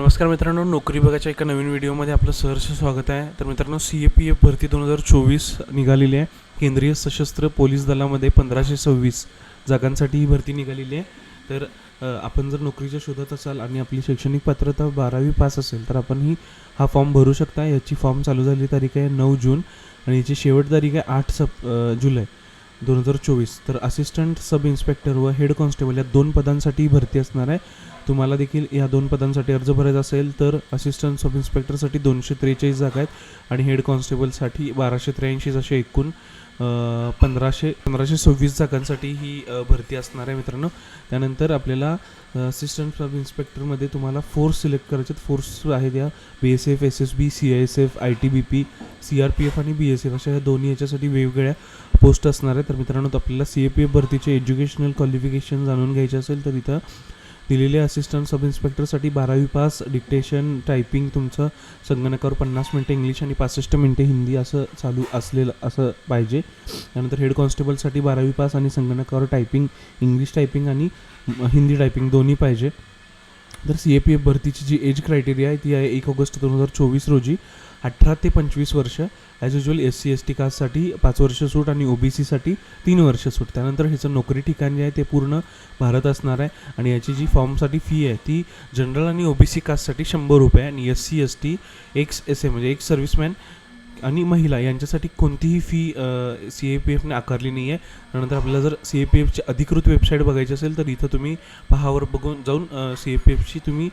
नमस्कार मित्रांनो नोकरी बघायच्या एका नवीन व्हिडिओमध्ये आपलं सहर्ष स्वागत आहे. तर मित्रांनो सी ए पी एफ भरती दोन हजार चोवीस निघालेली आहे. केंद्रीय सशस्त्र पोलीस दलामध्ये पंधराशे सव्वीस जागांसाठी ही भरती निघालेली आहे. तर आपण जर नोकरीच्या शोधात असाल आणि आपली शैक्षणिक पात्रता बारावी पास असेल तर आपण ही हा फॉर्म भरू शकता. याची फॉर्म चालू झालेली तारीख आहे नऊ जून आणि याची शेवट तारीख आहे आठ सप जुलै. दोन हजार चोवीस. तर असिस्टंट सब इन्स्पेक्टर व हेड कॉन्स्टेबल या दोन पदांसाठी भरती असणार आहे. तुम्हाला देखील या दोन पदांसाठी अर्ज भरायचा असेल तर असिस्टंट सब इन्स्पेक्टरसाठी दोनशे त्रेचाळीस जागा आहेत आणि हेड कॉन्स्टेबलसाठी बाराशे त्र्याऐंशी असे एकूण. पंधराशे पंधराशे सव्वीस जागांसाठी ही भरती असणार आहे मित्रांनो. त्यानंतर आपल्याला असिस्टंट सब इन्स्पेक्टरमध्ये तुम्हाला फोर्स सिलेक्ट करायचे आहेत. फोर्स आहेत या. B S F S S B C I S F I T B P C R P F आणि बी एस एफ अशा या दोन्ही याच्यासाठी वेगवेगळ्या पोस्ट असणार आहे तर मित्रांनो आपल्याला सी ए पी एफ भरतीचे एज्युकेशनल क्वालिफिकेशन जाणून घ्यायचे असेल तर इथं दिलेले असिस्टंट सब इन्स्पेक्टरसाठी बारावी पास डिक्टेशन टायपिंग तुमचं संगणकावर पन्नास मिनटं इंग्लिश आणि पासष्ट मिनटे हिंदी असं चालू असलेलं असं पाहिजे. त्यानंतर हेड कॉन्स्टेबलसाठी बारावी पास आणि संगणकावर टायपिंग इंग्लिश टायपिंग आणि हिंदी टायपिंग दोन्ही पाहिजे. तर सी ए पी एफ भरतीची जी एज क्रायटेरिया आहे ती आहे एक ऑगस्ट दोन हजार चोवीस रोजी. अठरा ते पंचवीस वर्ष as usual S C S T कास्टसाठी पाच वर्ष सूट आणि ओ बी सीसाठी तीन वर्ष सूट. त्यानंतर ह्याचं नोकरी ठिकाण जे आहे ते पूर्ण भारत असणार आहे. आणि याची जी फॉर्मसाठी फी आहे ती जनरल आणि ओ बी सी कास्टसाठी शंभर रुपये आणि S C S T X S A म्हणजे एक सर्व्हिसमॅन आणि महिला यांच्यासाठी कोणतीही फी सी ए पी एफने आकारली नाही आहे त्यानंतर आपल्याला जर सी ए पी एफची अधिकृत वेबसाईट बघायची असेल तर इथं तुम्ही पहावर बघून जाऊन सी ए पी एफची तुम्ही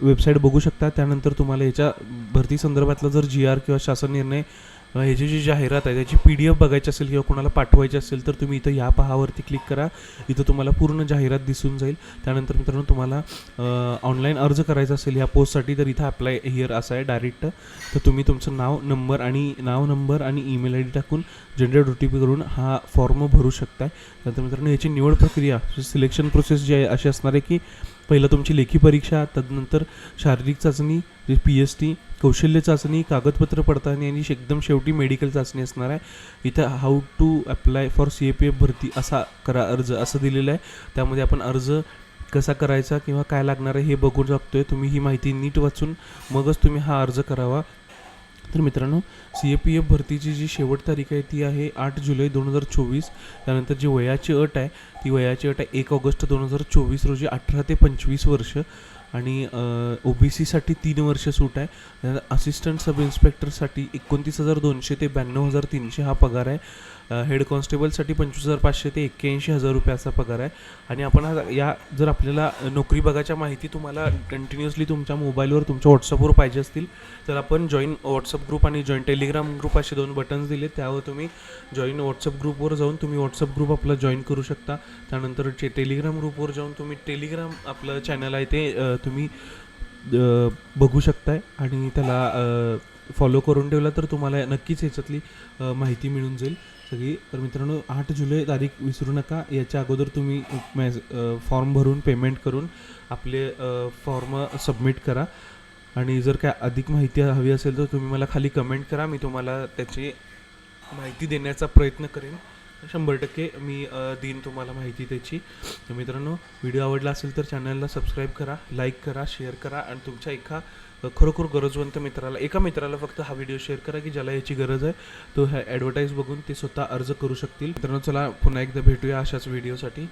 वेबसाईट बघू शकता. त्यानंतर तुम्हाला याच्या भरती संदर्भातला जर जी आर किंवा शासन निर्णय ह्याची जी जाहिरात आहे त्याची पी डी एफ बघायची असेल किंवा कोणाला पाठवायची असेल तर तुम्ही इथं या पहावरती क्लिक करा. इथं तुम्हाला पूर्ण जाहिरात दिसून जाईल. त्यानंतर मित्रांनो तुम्हाला ऑनलाईन अर्ज करायचा असेल ह्या पोस्टसाठी तर इथं अप्लाय हिअर असं आहे डायरेक्ट तर तुम्ही तुमचं नाव नंबर आणि नाव नंबर आणि ईमेल आय डी टाकून जनरेट ओ टी पी करून हा फॉर्म भरू शकताय. त्यानंतर मित्रांनो याची निवड प्रक्रिया सिलेक्शन प्रोसेस जी आहे अशी असणार आहे की पहिलं तुमची लेखी परीक्षा तदनंतर शारीरिक चाचणी पी एस टी कौशल्य चाचणी कागदपत्र पडताळणी आणि एकदम शेवटी मेडिकल चाचणी असणार आहे. इथं how to apply for C A P F भरती असा करा अर्ज असं दिलेलं आहे. त्यामध्ये आपण अर्ज कसा करायचा किंवा काय लागणार आहे हे बघू आहे तुम्ही ही माहिती नीट वाचून मगच तुम्ही हा अर्ज करावा. तर मित्रांनो सी ए पी एफ भरतीची जी शेवट तारीख आहे ती आहे आठ जुलै दोन हजार चोवीस. त्यानंतर जी वयाची अट आहे ती वयाची अट आहे एक ऑगस्ट दोन हजार चोवीस रोजी अठरा ते पंचवीस वर्ष. आणि ओ बी सीसाठी तीन वर्ष सूट आहे. त्यानंतर असिस्टंट सब इन्स्पेक्टरसाठी एकोणतीस हजार दोनशे ते ब्याण्णव हजार तीनशे हा पगार आहे. हेड कॉन्स्टेबलसाठी पंचवीस हजार पाचशे ते एक्क्याऐंशी हजार रुपये असा पगार आहे. आणि आपण हा या जर आपल्याला नोकरी बघायच्या माहिती तुम्हाला कंटिन्युअसली तुमच्या मोबाईलवर तुमच्या व्हॉट्सअपवर पाहिजे असतील तर आपण जॉईन व्हॉट्सअप ग्रुप आणि जॉईन टेलिग्राम ग्रुप असे दोन बटन्स दिले त्यावर तुम्ही जॉईन व्हॉट्सअप ग्रुपवर जाऊन तुम्ही व्हॉट्सअप ग्रुप आपला जॉईन करू शकता. त्यानंतर टे टेलिग्राम ग्रुपवर जाऊन तुम्ही टेलिग्राम आपलं चॅनल आहे ते तुम्ही बघू शकताय. आणि त्याला फॉलो करून ठेवला तर तुम्हाला नक्कीच ह्याच्यातली माहिती मिळून जाईल. सगळी तर मित्रांनो आठ जुलै तारीख विसरू नका. याच्या अगोदर तुम्ही मॅज फॉर्म भरून पेमेंट करून आपले फॉर्म सबमिट करा. आणि जर काय अधिक माहिती हवी असेल तर तुम्ही मला खाली कमेंट करा. मी तुम्हाला त्याची माहिती देण्याचा प्रयत्न करेन. शंभर टक्के मी देईन तुम्हाला माहिती त्याची. तर मित्रांनो व्हिडिओ आवडला असेल तर चॅनलला सबस्क्राईब करा लाईक करा शेअर करा आणि तुमच्या एका खरोखर गरजवंत मित्राला एका मित्राला फक्त हा व्हिडिओ शेअर करा की ज्याला याची गरज आहे. तो ह्या ॲडव्हर्टाईज बघून ते स्वतः अर्ज करू शकतील. मित्रांनो चला पुन्हा एकदा भेटूया अशाच व्हिडिओसाठी.